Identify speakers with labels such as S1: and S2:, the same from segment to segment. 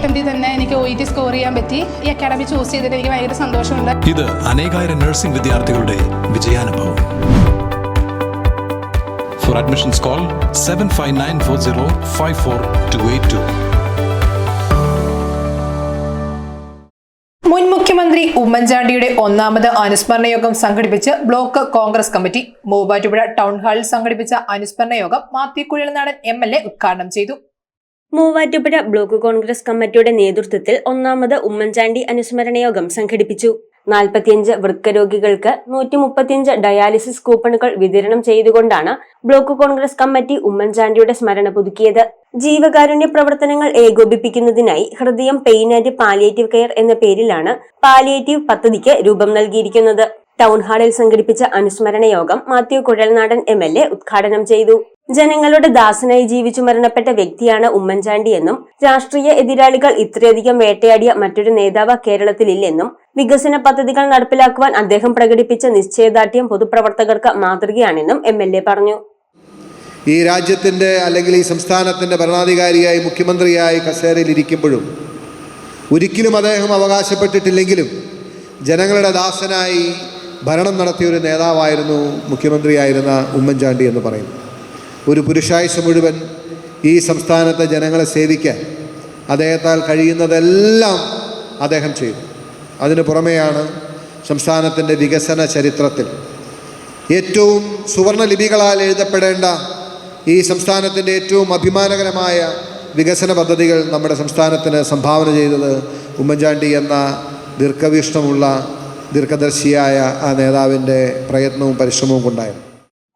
S1: അറ്റംപ്റ്റിൽ തന്നെ എനിക്ക് O E T score ചെയ്യാൻ പറ്റി. ഈ അക്കാഡമി ചൂസ് ചെയ്തിട്ട് എനിക്ക് ഭയങ്കര സന്തോഷമുണ്ട്.
S2: ഇത് അനേകായിരം നഴ്സിംഗ് വിദ്യാർത്ഥികളുടെ വിജയാനുഭവം. For admissions call seven five nine four zero five four two eight two
S3: മുൻ മുഖ്യമന്ത്രി ഉമ്മൻചാണ്ടിയുടെ ഒന്നാമത് അനുസ്മരണ യോഗം സംഘടിപ്പിച്ച് block Congress committee. Muvattupuzha town ഹാളിൽ സംഘടിപ്പിച്ച അനുസ്മരണ യോഗം Mathew Kuzhalnadan M L A ഉദ്ഘാടനം ചെയ്തു.
S4: മൂവാറ്റുപുഴ ബ്ലോക്ക് കോൺഗ്രസ് കമ്മിറ്റിയുടെ നേതൃത്വത്തിൽ ഒന്നാമത് ഉമ്മൻചാണ്ടി അനുസ്മരണ യോഗം സംഘടിപ്പിച്ചു. നാൽപ്പത്തിയഞ്ച് വൃക്കരോഗികൾക്ക് നൂറ്റി മുപ്പത്തിയഞ്ച് ഡയാലിസിസ് കൂപ്പണുകൾ വിതരണം ചെയ്തുകൊണ്ടാണ് ബ്ലോക്ക് കോൺഗ്രസ് കമ്മിറ്റി ഉമ്മൻചാണ്ടിയുടെ സ്മരണ പുതുക്കിയത്. ജീവകാരുണ്യ പ്രവർത്തനങ്ങൾ ഏകോപിപ്പിക്കുന്നതിനായി ഹൃദയം പെയിൻ ആൻഡ് പാലിയേറ്റീവ് കെയർ എന്ന പേരിലാണ് പാലിയേറ്റീവ് പദ്ധതിക്ക് രൂപം നൽകിയിരിക്കുന്നത്. ടൗൺ ഹാളിൽ സംഘടിപ്പിച്ച അനുസ്മരണ യോഗം Mathew Kuzhalnadan M L A ഉദ്ഘാടനം ചെയ്തു. ജനങ്ങളുടെ ദാസനായി ജീവിച്ചു മരണപ്പെട്ട വ്യക്തിയാണ് ഉമ്മൻചാണ്ടി എന്നും രാഷ്ട്രീയ എതിരാളികൾ ഇത്രയധികം വേട്ടയാടിയ മറ്റൊരു നേതാവ് കേരളത്തിലില്ലെന്നും വികസന പദ്ധതികൾ നടപ്പിലാക്കുവാൻ അദ്ദേഹം പ്രകടിപ്പിച്ച നിശ്ചയദാർഢ്യം പൊതുപ്രവർത്തകർക്ക് മാതൃകയാണെന്നും എം പറഞ്ഞു.
S5: ഈ രാജ്യത്തിന്റെ അല്ലെങ്കിൽ ഈ സംസ്ഥാനത്തിന്റെ ഭരണാധികാരിയായി മുഖ്യമന്ത്രിയായി കസേരയിൽ ഇരിക്കുമ്പോഴും ഒരിക്കലും അദ്ദേഹം അവകാശപ്പെട്ടിട്ടില്ലെങ്കിലും ജനങ്ങളുടെ ദാസനായി ഭരണം നടത്തിയ ഒരു നേതാവായിരുന്നു മുഖ്യമന്ത്രിയായിരുന്ന ഉമ്മൻചാണ്ടി എന്ന് പറയുന്നു. ഒരു പുരുഷായുസ് മുഴുവൻ ഈ സംസ്ഥാനത്തെ ജനങ്ങളെ സേവിക്കാൻ അദ്ദേഹത്താൽ കഴിയുന്നതെല്ലാം അദ്ദേഹം ചെയ്തു. അതിനു പുറമെയാണ് സംസ്ഥാനത്തിന്റെ വികസന ചരിത്രത്തിൽ ഏറ്റവും സുവർണ ലിപികളാൽ എഴുതപ്പെടേണ്ട ഈ സംസ്ഥാനത്തിന്റെ ഏറ്റവും അഭിമാനകരമായ വികസന പദ്ധതികൾ നമ്മുടെ സംസ്ഥാനത്തിന് സംഭാവന ചെയ്തത് ഉമ്മൻചാണ്ടി എന്ന ദീർഘവീക്ഷണമുള്ള ദീർഘദർശിയായ ആ നേതാവിന്റെ പ്രയത്നവും പരിശ്രമവും കൊണ്ടായിരുന്നു.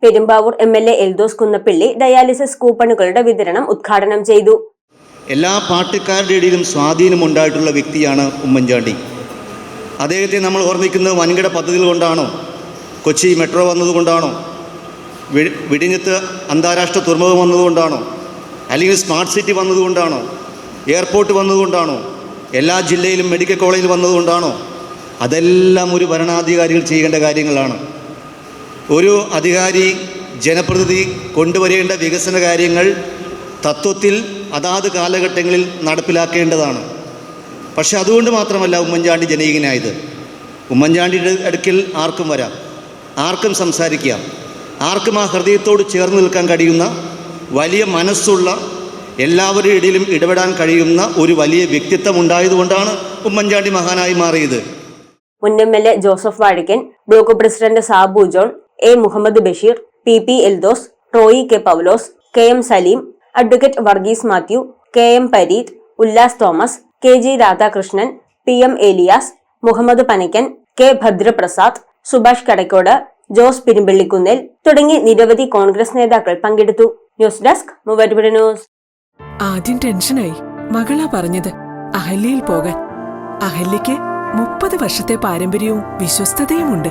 S4: Perumbavoor M L A Eldhose Kunnappilly dialysis കൂപ്പണുകളുടെ വിതരണം ഉദ്ഘാടനം ചെയ്തു.
S6: എല്ലാ പാർട്ടിക്കാരുടെ ഇടയിലും സ്വാധീനമുണ്ടായിട്ടുള്ള വ്യക്തിയാണ് ഉമ്മൻചാണ്ടി. അദ്ദേഹത്തെ നമ്മൾ ഓർമ്മിക്കുന്നത് വൻകിട പദ്ധതികൾ കൊണ്ടാണോ കൊച്ചി മെട്രോ വന്നതുകൊണ്ടാണോ വിടിഞ്ഞത്ത് അന്താരാഷ്ട്ര തുറമുഖം വന്നതുകൊണ്ടാണോ അല്ലെങ്കിൽ സ്മാർട്ട് സിറ്റി വന്നതുകൊണ്ടാണോ എയർപോർട്ട് വന്നതുകൊണ്ടാണോ എല്ലാ ജില്ലയിലും മെഡിക്കൽ കോളേജിൽ വന്നതുകൊണ്ടാണോ അതെല്ലാം ഒരു ഭരണാധികാരികൾ ചെയ്യേണ്ട കാര്യങ്ങളാണ്. ഒരു അധികാരി ജനപ്രതിനിധി കൊണ്ടുവരേണ്ട വികസന കാര്യങ്ങൾ തത്വത്തിൽ അതാത് കാലഘട്ടങ്ങളിൽ നടപ്പിലാക്കേണ്ടതാണ്. പക്ഷെ അതുകൊണ്ട് മാത്രമല്ല ഉമ്മൻചാണ്ടി ജനകീയനായത് ഉമ്മൻചാണ്ടിയുടെ അടുക്കിൽ ആർക്കും വരാം. ആർക്കും സംസാരിക്കാം. ആർക്കും ആ ഹൃദയത്തോട് ചേർന്ന് നിൽക്കാൻ കഴിയുന്ന വലിയ മനസ്സുള്ള എല്ലാവരുടെ ഇടയിലും ഇടപെടാൻ കഴിയുന്ന ഒരു വലിയ വ്യക്തിത്വം ഉണ്ടായതുകൊണ്ടാണ് ഉമ്മൻചാണ്ടി മഹാനായി മാറിയത്.
S4: മുൻ M L A Joseph Vazhakkan block president Sabu John A. Muhammad Basheer P. P. Eldhose Troy K. Paulose K. M. Saleem advocate Varghese Mathew K. M. Pareeth Ullas Thomas K. G. Radhakrishnan P. M. Elias Muhammad Panakkan K. Bhadraprasad Subhash Kadakkode Jose Pirimpallikunnel തുടങ്ങി നിരവധി കോൺഗ്രസ് നേതാക്കൾ പങ്കെടുത്തു. News desk news.
S7: ആദ്യം ടെൻഷനായി. മകളാ പറഞ്ഞത് അഹല്യയിൽ പോകാൻ. അഹല്യയ്ക്ക് മുപ്പത് വർഷത്തെ പാരമ്പര്യവും വിശ്വസ്തതയുമുണ്ട്.